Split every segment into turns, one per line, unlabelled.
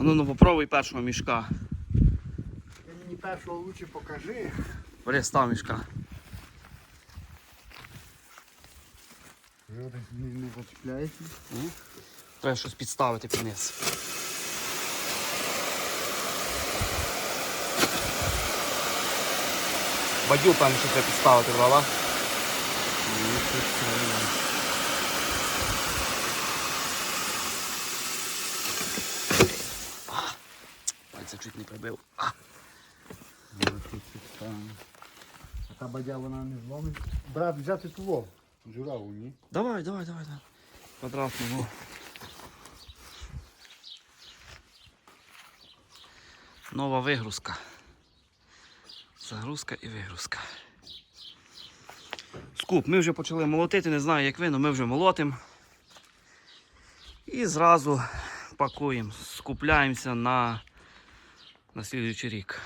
А ну, ну попробуй першого мішка.
Ти мені першого лучше покажи.
Бери, став мішка.
Не, не зачіпляється.
Треба щось підставити під низ. Бадю, певно, що треба підставити, правда? А, чуть не прибив. А,
А та бадя вона не зломить. Брат, взяти ту жураву, ні?
Давай, давай, давай, давай. Квадратну, ну. Нова вигрузка. Загрузка і вигрузка. Скуп, ми вже почали молотити, не знаю як ви, але ми вже молотимо. І зразу пакуємо, скупляємося на, на слідуючий рік.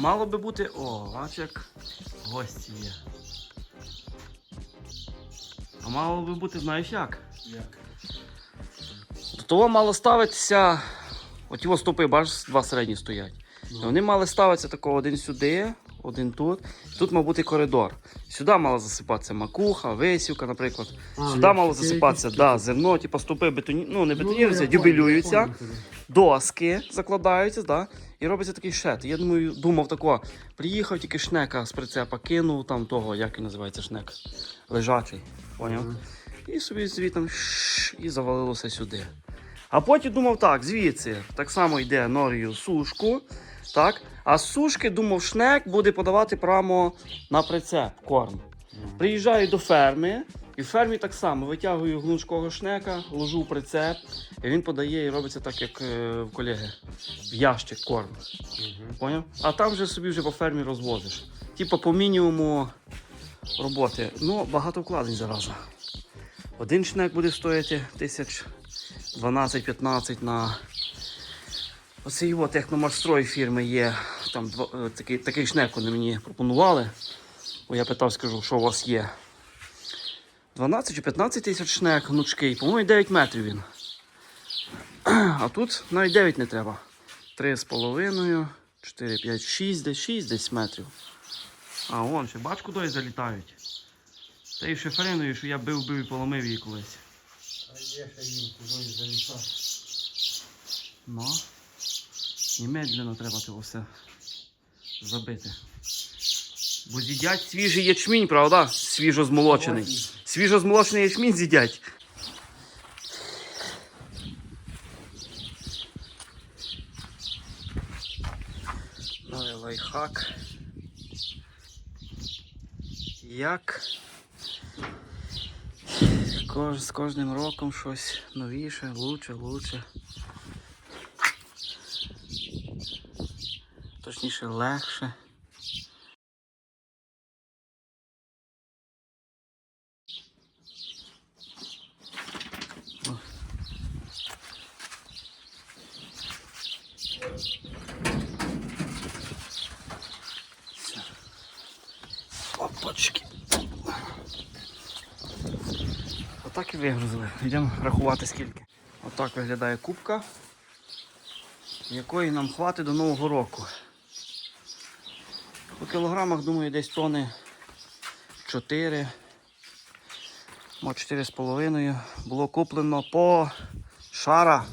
Мало би бути. О, бач як гості є. А мало би бути, знаєш як?
Як?
До того мало ставитися. От його стопи, бачиш, два середні стоять. І Вони мали ставитися такого один сюди, один тут. Тут мав бути коридор. Сюди мала засипатися макуха, висівка, наприклад.
А,
Сюди
ну,
мало засипатися да, зерно, типу стопи бетоні... ну, не бетоніруються,
понял,
дюбелюються, доски закладаються, да, і робиться такий шет. Я думаю, думав такого, приїхав тільки шнека з прицепа, кинув там того, як він називається шнек, лежачий. Поняв?
Ага.
І собі звідти і завалилося сюди. А потім думав так, звідси так само йде норію сушку. Так? А з сушки думав, шнек буде подавати прямо на прицеп корм. Приїжджаю до ферми, і в фермі так само витягую гнучкого шнека, ложу в прицеп, і він подає і робиться так, як е, в колеги, в ящик корм.
Мгм.
Поняв? А там вже собі вже по фермі розвозиш. Типа по мінімуму роботи. Ну, багато вкладень зараза. Один шнек буде стоїти тисяч 12-15 на. Оце його техномашстрой фірми є. Там е, такий, такий шнек вони мені пропонували. Бо я питав, скажу, що у вас є. 12 чи 15 тисяч шнек гнучкий, по-моєму, 9 метрів він. А тут навіть 9 не треба. 3,5, 4, 5, 6, десь 6 десь метрів. А вон ще бач, куди залітають. Та й шифриною, що я бив бив і поломив її колись.
А є їм кудись залітати.
Ну. Немедленно треба це все забити. Бо з'їдять свіжий ячмінь, правда? Свіжо змолочений. Свіжо змолочений ячмінь з'їдять. І лайфхак. Як з кожним роком щось новіше, лучше, лучше. Точніше, легше. Опачки. Отак і вигрузили. Йдемо рахувати скільки. Отак виглядає кубка, якої нам хватить до Нового року. По кілограмах, думаю, десь тони 4. Мо 4,5. Було куплено по шара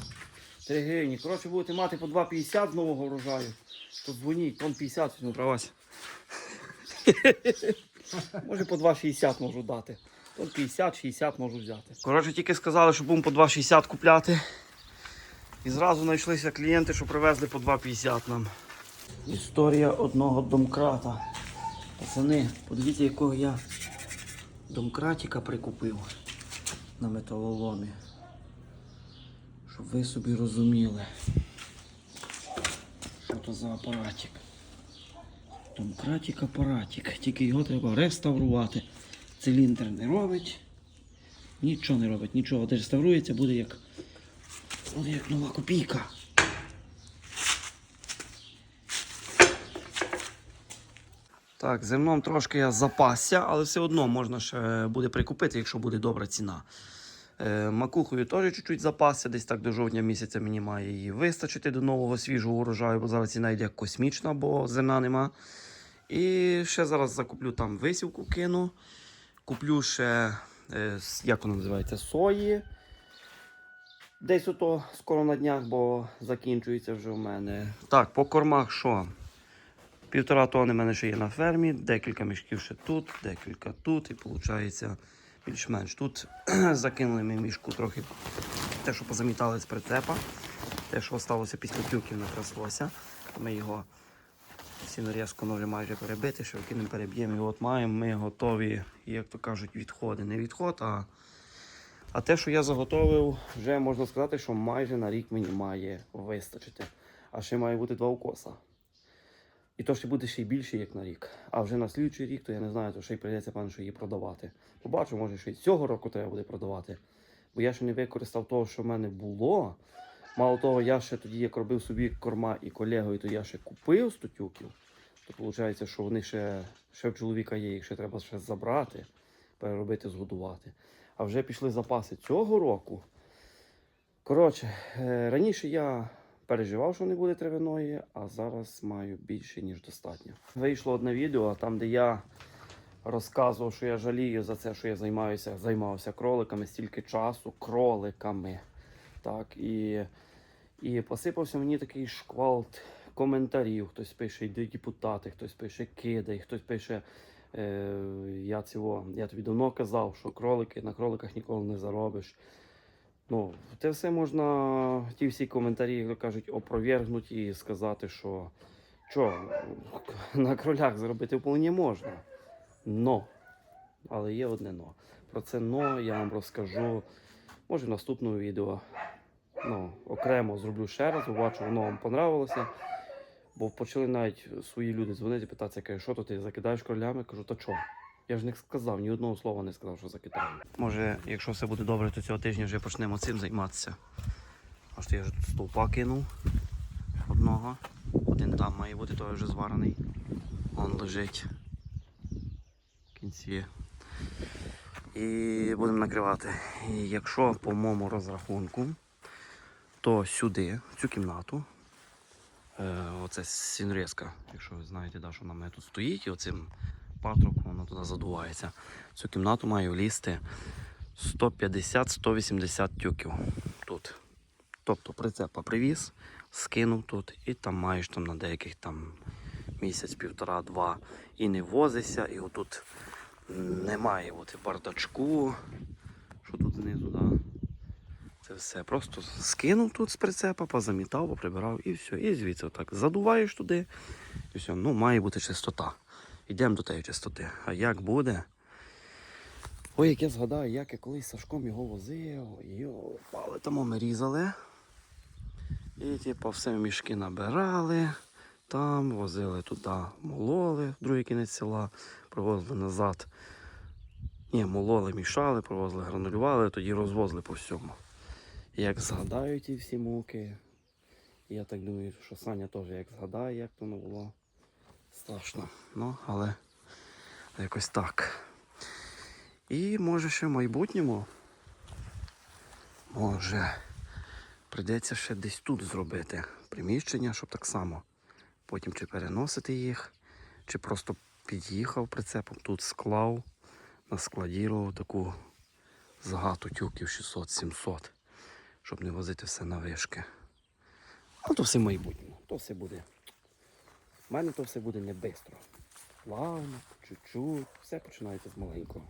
3 гривні. Коротше, будете мати по 2,50 з нового врожаю. То дзвоніть, тон 50 візьму про. Може по 2,60 можу дати. То 50-60 можу взяти. Коротше, тільки сказали, що будемо по 2,60 купляти. І зразу знайшлися клієнти, що привезли по 2,50 нам. Історія одного домкрата. Пацани, подивіться, якого я домкратика прикупив на металоломі. Щоб ви собі розуміли, що то за апаратик. Домкратик апаратик. Тільки його треба реставрувати. Циліндр не робить. Нічого не робить, нічого. Реставрується, буде як, буде як нова копійка. Так, зерном трошки я запасся, але все одно можна ще буде прикупити, якщо буде добра ціна. Е, макухою теж чуть-чуть запасся, десь так до жовтня місяця мені має її вистачити до нового свіжого урожаю, бо зараз ціна йде космічна, бо зерна нема. І ще зараз закуплю там висівку кину. Куплю ще, е, як воно називається, сої. Десь ото скоро на днях, бо закінчується вже в мене. Так, по кормах що? Півтора тони в мене ще є на фермі, декілька мішків ще тут, декілька тут, і виходить більш-менш. Тут закинули ми мішку трохи те, що позамітали з прицепа, те, що залишилося після трюків, накраслося. Ми його сінорізко вже майже перебити, що кинемо переб'ємо. І от маємо ми готові, як то кажуть, відходи. Не відход, а, а те, що я заготовив, вже можна сказати, що майже на рік мені має вистачити. А ще має бути два укоса. І то ще буде ще й більше, як на рік. А вже на слідчий рік, то я не знаю, то ще й прийдеться певно, що її продавати. Побачу, може, ще й цього року треба буде продавати. Бо я ще не використав того, що в мене було. Мало того, я ще тоді, як робив собі корма і колегою, то я ще купив 100 тюків. То виходить, що вони ще, ще в чоловіка є, їх ще треба ще забрати, переробити, згодувати. А вже пішли запаси цього року. Коротше, е, раніше я переживав, що не буде травяної, а зараз маю більше, ніж достатньо. Вийшло одне відео, там, де я розказував, що я жалію за це, що я займаюся, займався кроликами стільки часу, кроликами. Так, і, і посипався мені такий шквал коментарів. Хтось пише, йди депутати, хтось пише кидай, хтось пише. Е, я, цього, я тобі давно казав, що кролики на кроликах ніколи не заробиш. Ну, це все можна, ті всі коментарі, як кажуть, опровергнути і сказати, що що, на кролях заробити вполне можна. Но. Але є одне но. Про це но я вам розкажу, може, в наступному відео. Ну, окремо зроблю ще раз, побачу, воно вам понравилося. Бо почали навіть свої люди дзвонити, питатися, що то ти закидаєш кролями? Кажу, та чого? Я ж не сказав, ні одного слова не сказав, що закидаю. Може, якщо все буде добре, то цього тижня вже почнемо цим займатися. Аж то я вже тут стовпа кинув одного. Один там має бути, той вже зварений. Он лежить в кінці. І будемо накривати. І якщо по моєму розрахунку, то сюди, в цю кімнату, е, оце сінрезка, якщо ви знаєте, да, що вона мене тут стоїть, і оцим патрубком воно туди задувається. Цю кімнату маю влізти 150-180 тюків тут. Тобто прицепа привіз, скинув тут, і там маєш там на деяких там місяць, півтора-два і не возися, і отут немає от бардачку, що тут знизу, да? Це все. Просто скинув тут з прицепа, позамітав, поприбирав і все. І звідси отак задуваєш туди, і все. Ну, має бути чистота. Йдемо до тієї чистоти. А як буде? Ой, як я згадаю, як я колись Сашком його возив, йо, пали тому ми різали. І типу все мішки набирали, там возили туди, мололи, другий кінець села, привозили назад. Ні, мололи, мішали, привозили, гранулювали, тоді розвозили по всьому. Як згадаю ті всі муки, я так думаю, що Саня теж як згадає, як воно було. Страшно. Ну, але якось так. І може ще в майбутньому, може, прийдеться ще десь тут зробити приміщення, щоб так само потім чи переносити їх, чи просто під'їхав прицепом, тут склав, наскладірував таку загату тюків 600-700, щоб не возити все на вишки. Але то все в майбутньому, то все буде. У мене то все буде не швидко. Плавно, чуть-чуть. Все починається з маленького.